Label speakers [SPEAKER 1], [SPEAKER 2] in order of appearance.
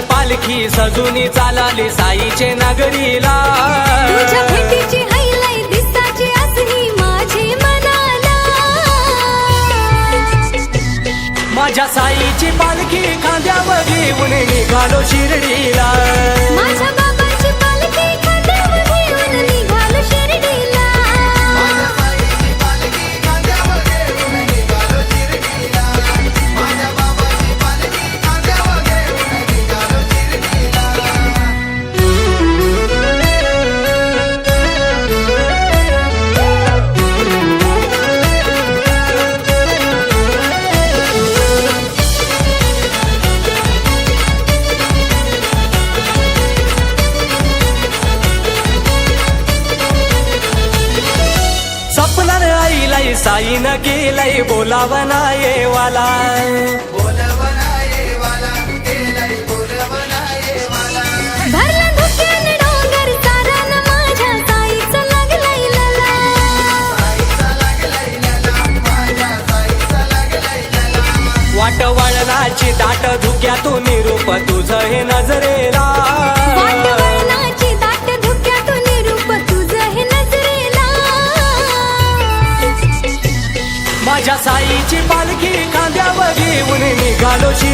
[SPEAKER 1] पालखी सजूनी चालाली साईचे नगरीला. माझ्या साईची पालखी खांद्यावर घेऊन निघालो साईनं केलंय बोलावना येवाला वाट वळणाची दाट धुक्यातून निरूप माझ्या साईची पालखी खांद्यावर घेऊन निघालो शिर्डीला